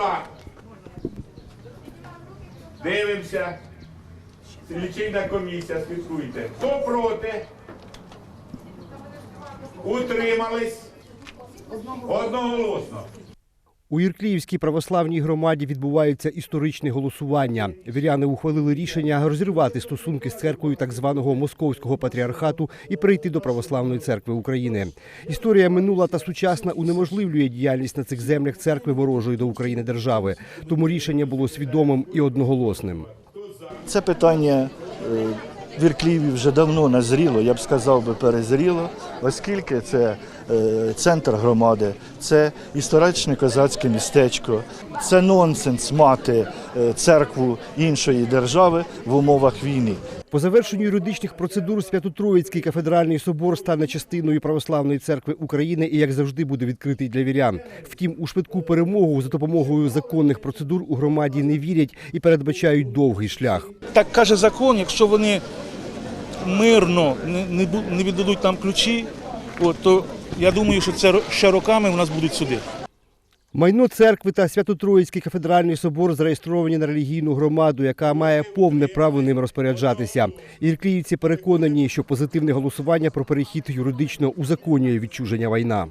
назад. Дивимося. Лічийна комісія, слідкуйте. Хто проти? Утримались одноголосно. У Іркліївській православній громаді відбуваються історичні голосування. Віряни ухвалили рішення розірвати стосунки з церквою так званого московського патріархату і перейти до православної церкви України. Історія минула та сучасна унеможливлює діяльність на цих землях церкви ворожої до України держави. Тому рішення було свідомим і одноголосним. Це питання е, в Іркліві вже давно назріло, я б сказав би перезріло, оскільки це е, центр громади, це історичне козацьке містечко, це нонсенс мати е, церкву іншої держави в умовах війни. По завершенню юридичних процедур Свято-Троїцький кафедральний собор стане частиною православної церкви України і, як завжди, буде відкритий для вірян. Втім, у швидку перемогу за допомогою законних процедур у громаді не вірять і передбачають довгий шлях. Так каже закон, якщо вони мирно не, не, віддадуть нам ключі, от, то я думаю, що це ще роками у нас будуть суди. Майно церкви та Свято-Троїцький кафедральний собор зареєстровані на релігійну громаду, яка має повне право ним розпоряджатися. Іркліївці переконані, що позитивне голосування про перехід юридично узаконює відчуження майна.